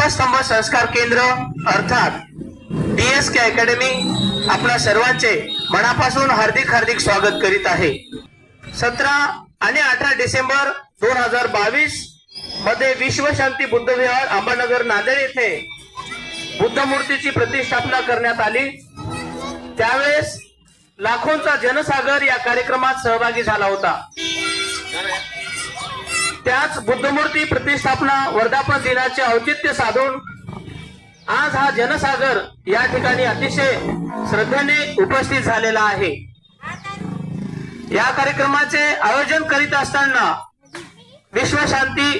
दीपस्तंभ संस्कार केंद्र अर्थात डीएस के अकॅडमी आपल्या सर्वांचे मनापासून हार्दिक हार्दिक स्वागत करीत आहे. सतरा आणि अठरा डिसेंबर दोन हजार बावीसमध्ये विश्वशांती बुद्ध विहार अंबानगर नांदेड येथे बुद्ध मूर्तीची प्रतिष्ठापना करण्यात आली. त्यावेळेस लाखोंचा जनसागर या कार्यक्रमात सहभागी झाला होता. त्याच बुद्धमूर्ती प्रतिष्ठापना वर्धापन दिनाचे औचित्य साधून आज हा जनसागर या ठिकाणी अतिशय श्रद्धेने उपस्थित झालेला आहे. या कार्यक्रमाचे आयोजन करीत असताना विश्वशांती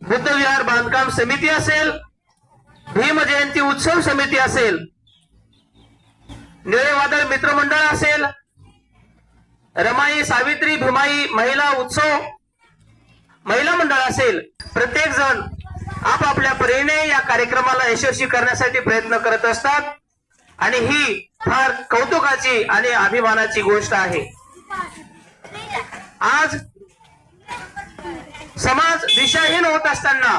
बुद्ध विहार बांधकाम समिती असेल भीम जयंती उत्सव समिती असेल निळेवादळ मित्रमंडळ असेल रमाई सावित्री भीमाई महिला उत्सव महिला मंडळ असेल प्रत्येक जण आपापल्या परीने या कार्यक्रमाला यशस्वी करण्यासाठी प्रयत्न करत असतात. आणि ही फार कौतुकाची आणि अभिमानाची गोष्ट आहे. आज समाज दिशाहीन होत असताना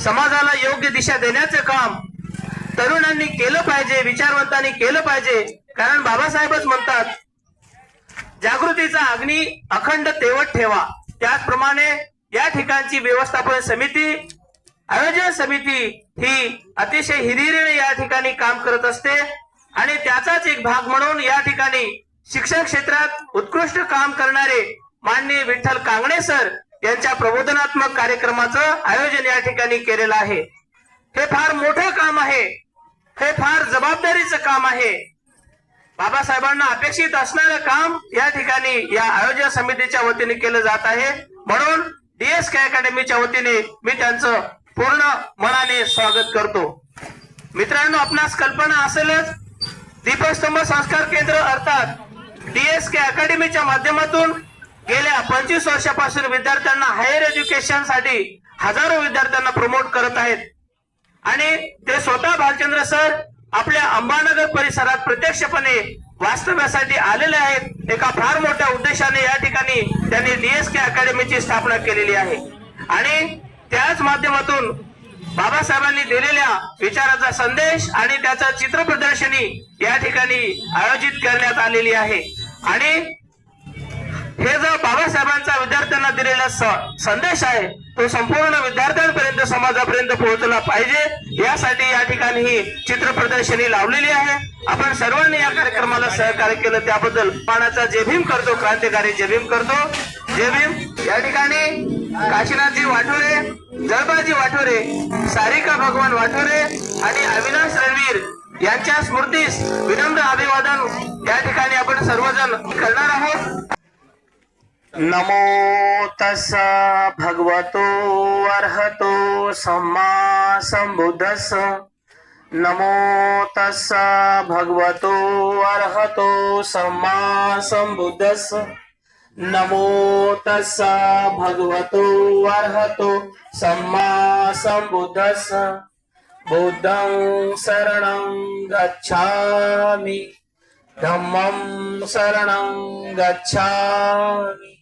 समाजाला योग्य दिशा देण्याचे काम तरुणांनी केलं पाहिजे विचारवंतांनी केलं पाहिजे. कारण बाबासाहेबच म्हणतात जागृतीचा अग्नी अखंड तेवत ठेवा. त्याचप्रमाणे या ठिकाणची व्यवस्थापन समिती आयोजन समिती ही अतिशय हिरिरीने या ठिकाणी काम करत असते आणि त्याचाच एक भाग म्हणून या ठिकाणी शिक्षण क्षेत्रात उत्कृष्ट काम करणारे माननीय विठ्ठल कांगणे सर यांच्या प्रबोधनात्मक कार्यक्रमाचं आयोजन या ठिकाणी केलेलं आहे. हे फार मोठं काम आहे. हे फार जबाबदारीचं काम आहे. बाबासाहेबांना अपेक्षित असणारं काम या ठिकाणी या आयोजन समितीच्या वतीने केलं जात आहे. म्हणून डीएस के अकॅडमीच्या वतीने मी त्यांचं पूर्ण मनाने स्वागत करतो. मित्रांनो आपणास कल्पना असेलच दीपस्तंभ संस्कार केंद्र अर्थात डीएस के अकॅडमीच्या माध्यमातून गेल्या पंचवीस वर्षापासून विद्यार्थ्यांना हायर एज्युकेशनसाठी हजारो विद्यार्थ्यांना प्रमोट करत आहेत. आणि ते स्वतः भालचंद्र सर आपल्या अंबानगर परिसरात प्रत्यक्षपणे वास्तव्यासाठी आलेले आहेत. एका फार मोठ्या उद्देशाने या ठिकाणी त्यांनी डीएसके अकॅडमीची स्थापना केलेली आहे. आणि त्याच माध्यमातून बाबासाहेबांनी दिलेल्या विचाराचा संदेश आणि त्याचा चित्र प्रदर्शनी या ठिकाणी आयोजित करण्यात आलेली आहे. आणि हे जो बाबासाहेबांचा विद्यार्थ्यांना दिलेला संदेश आहे तो संपूर्ण विद्यार्थ्यांपर्यंत समाजापर्यंत पोहोचला पाहिजे. यासाठी या ठिकाणी ही चित्र प्रदर्शनी लावलेली आहे. आपण सर्वांनी या कार्यक्रमाला सहकार्य केलं. त्याबद्दल पाण्याचा जेभीम करतो क्रांतिकारी जेभीम करतो. जेभीम या ठिकाणी काशीनाथजी वाठोरे जळबाजी वाठोरे सारिका भगवान वाठोरे आणि अविनाश रणवीर यांच्या स्मृतीस विनम्र अभिवादन या ठिकाणी आपण सर्वजण करणार आहोत. नमो तस भगवतो अर्हतो सम्मा संबुद्धस नमो तस भगवतो अर्हतो सम्मा संबुद्धस नमो तस भगवतो अर्हतो सम्मा संबुद्धस बुद्धं शरणं गच्छामि। धम्मं शरणं गच्छामि।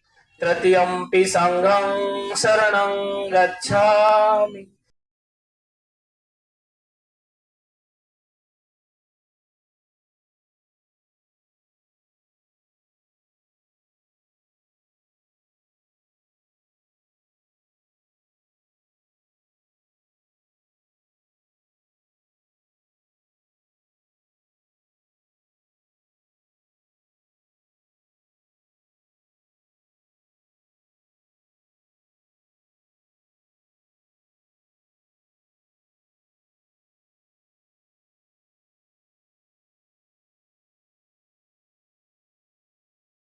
तृतीयम्पि सङ्घं शरणं गच्छामि।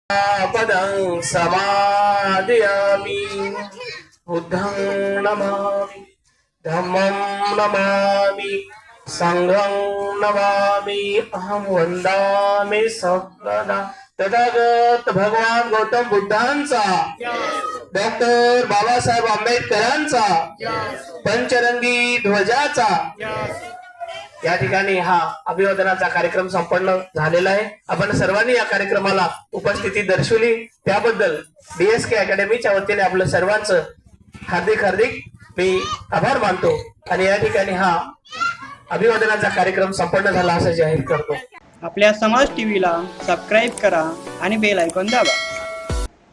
पदं समादयामि। बुद्धं नमामि धम्मं नमामि संघं नमामि। अहं वंदामि सकदा तथागत भगवान गौतम बुद्धांचा डॉक्टर बाबासाहेब आंबेडकरांचा पंचरंगी ध्वजाचा या ठिकाणी हा अभिवादनाचा कार्यक्रम संपन्न झालेला आहे. आपण सर्वांनी या कार्यक्रमाला उपस्थिती दर्शवली. त्याबद्दल डीएसके अकॅडमीच्या वतीने आपलं सर्वांचं हार्दिक हार्दिक मी आभार मानतो आणि या ठिकाणी हा अभिवादनाचा कार्यक्रम संपन्न झाला असं जाहीर करतो. आपल्या समाज टीव्हीला सबस्क्राईब करा आणि बेल ऐकून दाबा.